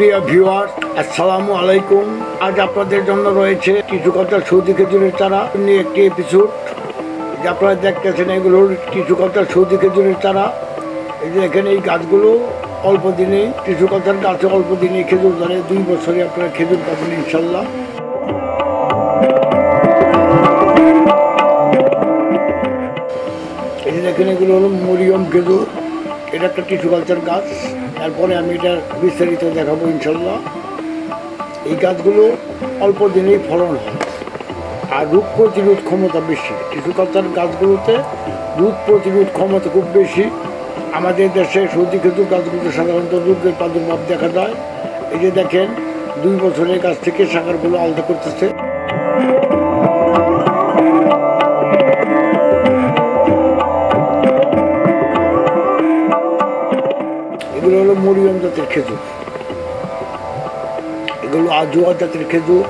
প্রিয় ভিউয়ার, আসসালামু আলাইকুম। আজ আপনাদের জন্য রয়েছে কিছু কথা সৌদি খেজুরের চারা একটি এপিসোড যে আপনারা দেখতেছেন এগুলো কিছু কথা সৌদি খেজুরের চারা। এই যে এখানে এই গাছগুলো অল্প দিনে, কিছু কথার গাছে অল্প দিনে খেজুর ধরে, দুই বছরে আপনারা খেজুর পাবেন ইনশাল্লাহ। এই যে দেখেন, এগুলো হলো মরিয়ম খেজুর। এটা একটা টিস্যু কালচার গাছ। তারপরে আমি এটা বিস্তারিত দেখাবো ইনশাল্লাহ। এই গাছগুলো অল্প দিনেই ফলন হয়। আর রোগ প্রতিরোধ ক্ষমতা বেশি। টিস্যু কালচার গাছগুলোতে রোগ প্রতিরোধ ক্ষমতা খুব বেশি। আমাদের দেশে সৌদি খেজুর গাছগুলোতে সাধারণত রোগের প্রাদুর্ভাব দেখা যায় এই যে দেখেন, দুই বছরের গাছ থেকে শাখারগুলো আলাদা করতেছে। হলো মরিয়ম জাতের খেজুর। এগুলো আজোয়া জাতের খেজুর।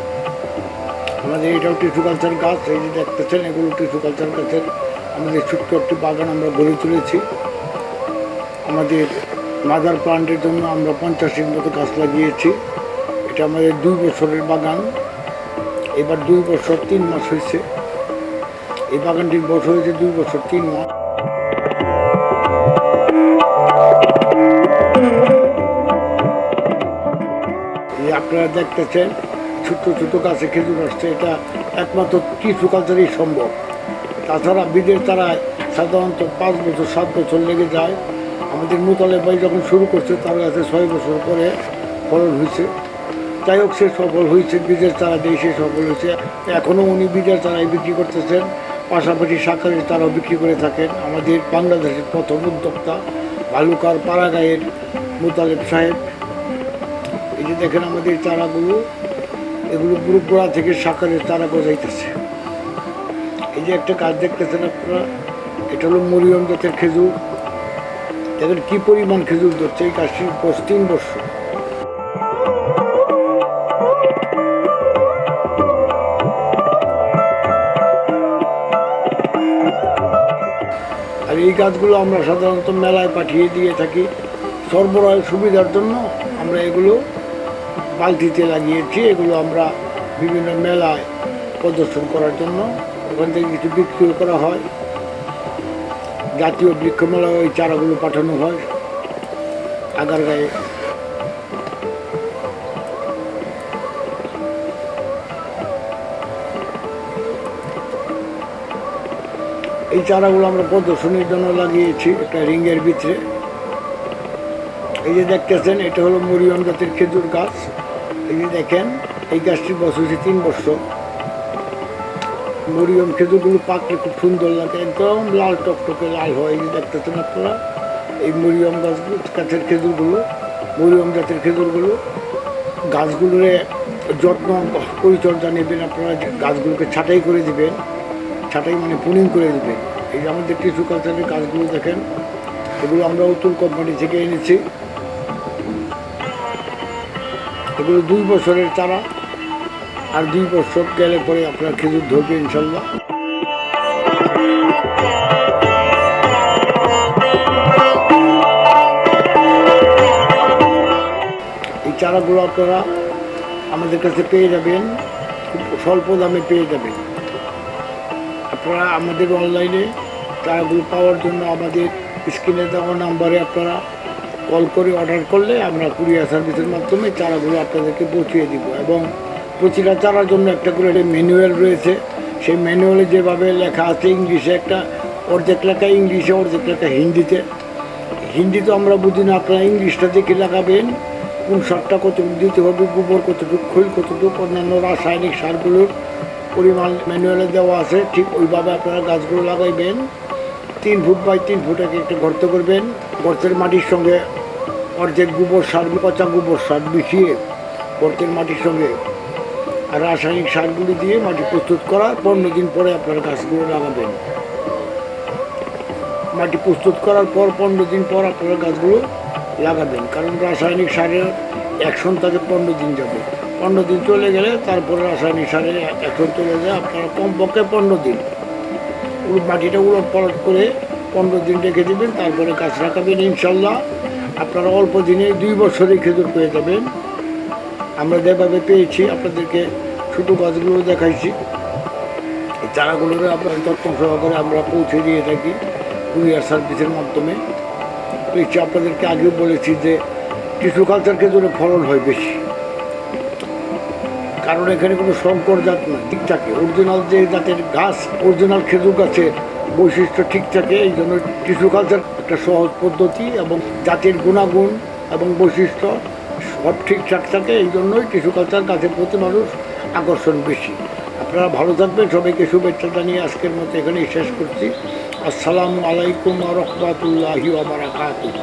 আমাদের এটাও টিস্যু কালচার গাছ, এই যে দেখতেছেন, এগুলো টিস্যু কালচার গাছের আমাদের ছোট্ট একটি বাগান আমরা গড়ে তুলেছি। আমাদের মাদার প্লান্টের জন্য আমরা পঞ্চাশের মতো গাছ লাগিয়েছি। এটা আমাদের দুই বছরের বাগান। এবার দুই বছর তিন মাস হয়েছে। এই বাগানটির বছর হয়েছে দুই বছর তিন মাস। আপনারা দেখতেছেন ছোট ছোট গাছে খেজুর আসছে। এটা একমাত্র টিস্যু কালচারই সম্ভব। তাছাড়া বীজের তারায় সাধারণত পাঁচ বছর, সাত বছর লেগে যায়। আমাদের মুতালে ভাই যখন শুরু করছে, তার কাছে ছয় বছর পরে ফলন হয়েছে। যাই হোক, সে সফল হয়েছে বীজের চারা দিয়ে সে সফল হয়েছে। এখনও উনি বীজের চারাই বিক্রি করতেছেন। পাশাপাশি শাকারের চারাও বিক্রি করে থাকেন। আমাদের বাংলাদেশের প্রথম উদ্যোক্তা ভালুকার পাড়াগাঁয়ের মুতালেব সাহেব। এই যে দেখেন আমাদের চারাগুলো এগুলো পুরো থেকে সাকারের চারা গজাইতেছে। এই যে একটা কাজ দেখতেছেন আপনারা, এটা হলো মরিয়ম জাতের খেজুর। দেখেন কি পরিমাণ খেজুর ধরছে, এই গাছটি বয়স তিন বছর। আর এই গাছগুলো আমরা সাধারণত মেলায় পাঠিয়ে দিয়ে থাকি। সরবরাহের সুবিধার জন্য আমরা এগুলো বালতিতে লাগিয়েছি এগুলো আমরা বিভিন্ন মেলায় প্রদর্শন করার জন্য ওখান থেকে কিছু বিক্রিও করা হয়। জাতীয় বৃক্ষ মেলায় ওই চারাগুলো পাঠানো হয়। আগারগাঁয়ে। এই চারাগুলো আমরা প্রদর্শনীর জন্য লাগিয়েছি, একটা রিংয়ের ভিতরে। এই যে দেখতেছেন, এটা হলো মরিয়ম জাতের খেজুর গাছ। এই যে দেখেন, এই গাছটি হচ্ছে তিন বছর। মরিয়ম খেজুরগুলো পাকলে খুব সুন্দর লাগে, একদম লাল টকটকে লাল হয়, এই যে দেখতেছেন আপনারা। এই মরিয়ম গাছগুলো গাছের খেজুরগুলো, মরিয়ম জাতের খেজুরগুলো, গাছগুলোরে যত্ন পরিচর্যা নেবেন আপনারা গাছগুলোকে ছাঁটাই করে দিবেন, ছাঁটাই মানে পুনিং করে দিবেন। এই আমাদের টিস্যু কালচারের গাছগুলো দেখেন, এগুলো আমরা উত্তর কোম্পানি থেকে এনেছি। এগুলো দুই বছরের চারা আর দুই বছর গেলে পরে আপনার খেজুর ধরবে ইনশাল্লাহ। এই চারাগুলো আপনারা আমাদের কাছে পেয়ে যাবেন, খুব স্বল্প দামে পেয়ে যাবেন। আপনারা আমাদের অনলাইনে চারাগুলো পাওয়ার জন্য আমাদের স্ক্রিনে দেওয়া নাম্বারে আপনারা কল করে অর্ডার করলে আমরা কুরিয়ার সার্ভিসের মাধ্যমে চারাগুলো আপনাদেরকে পৌঁছিয়ে দিব। এবং প্রতিটা চারার জন্য একটা করে একটা ম্যানুয়াল রয়েছে। সেই ম্যানুয়ালে যেভাবে লেখা আছে ইংলিশে একটা, অর্ধেক লেখা ইংলিশে, অর্ধেক লেখা হিন্দিতে। হিন্দি তো আমরা বুঝি না, আপনারা ইংলিশটা দেখে লাগাবেন। কোন সারটা কতটুকু দিতে হবে, গোবর কতটুকু, খৈল কতটুকু, অন্যান্য রাসায়নিক সারগুলোর পরিমাণ ম্যানুয়ালে দেওয়া আছে, ঠিক ওইভাবে আপনারা গাছগুলো লাগাইবেন। তিন ফুট বাই তিন ফুট এক একটা গর্ত করবেন। গর্তের মাটির সঙ্গে অর্ধেক গোবর সার পচা গোবর সার মিশিয়ে গর্তের মাটির সঙ্গে আর রাসায়নিক সারগুলি দিয়ে মাটি প্রস্তুত করার পনেরো দিন পরে আপনারা গাছগুলো লাগাবেন। মাটি প্রস্তুত করার পর পনেরো দিন পর আপনারা গাছগুলো লাগাবেন, কারণ রাসায়নিক সারের অ্যাকশন থাকে পনেরো দিন যাবে। পনেরো দিন চলে গেলে তারপরে রাসায়নিক সারের অ্যাকশন চলে যায়, আপনারা কমপক্ষে পনেরো দিন। উলট মাটিটা উলট পালট করে পনেরো দিন রেখে দেবেন, তারপরে গাছ লাগাবেন ইনশাল্লাহ। আপনারা অল্প দিনে দুই বছরে খেজুর পেয়ে যাবেন। আমরা যেভাবে পেয়েছি, আপনাদেরকে ছোটো গাছগুলো দেখাইছি। এই চারাগুলোরে আপনার যত্ন সহকারে আমরা পৌঁছে দিয়ে থাকি কুরিয়ার সার্ভিসের মাধ্যমে। আপনাদেরকে আগেও বলেছি যে টিস্যু কালচার খেজুরে ফলন হয় বেশি। কারণ এখানে কোনো শঙ্কর জাত না ঠিক থাকে। অরিজিনাল যে জাতের গাছ অরিজিনাল খেজুর গাছের বৈশিষ্ট্য ঠিক থাকে, এই জন্য টিস্যু কালচার একটা সহজ পদ্ধতি এবং জাতের গুণাগুণ এবং বৈশিষ্ট্য সব ঠিকঠাক থাকে, এই জন্যই টিস্যু কালচার গাছের প্রতি মানুষ আকর্ষণ বেশি। আপনারা ভালো থাকবেন, সবাইকে শুভেচ্ছা জানিয়ে আজকের মতো এখানেই শেষ করছি। আসসালামু আলাইকুম রহমতুল্লাহি ওবরাকাতুহ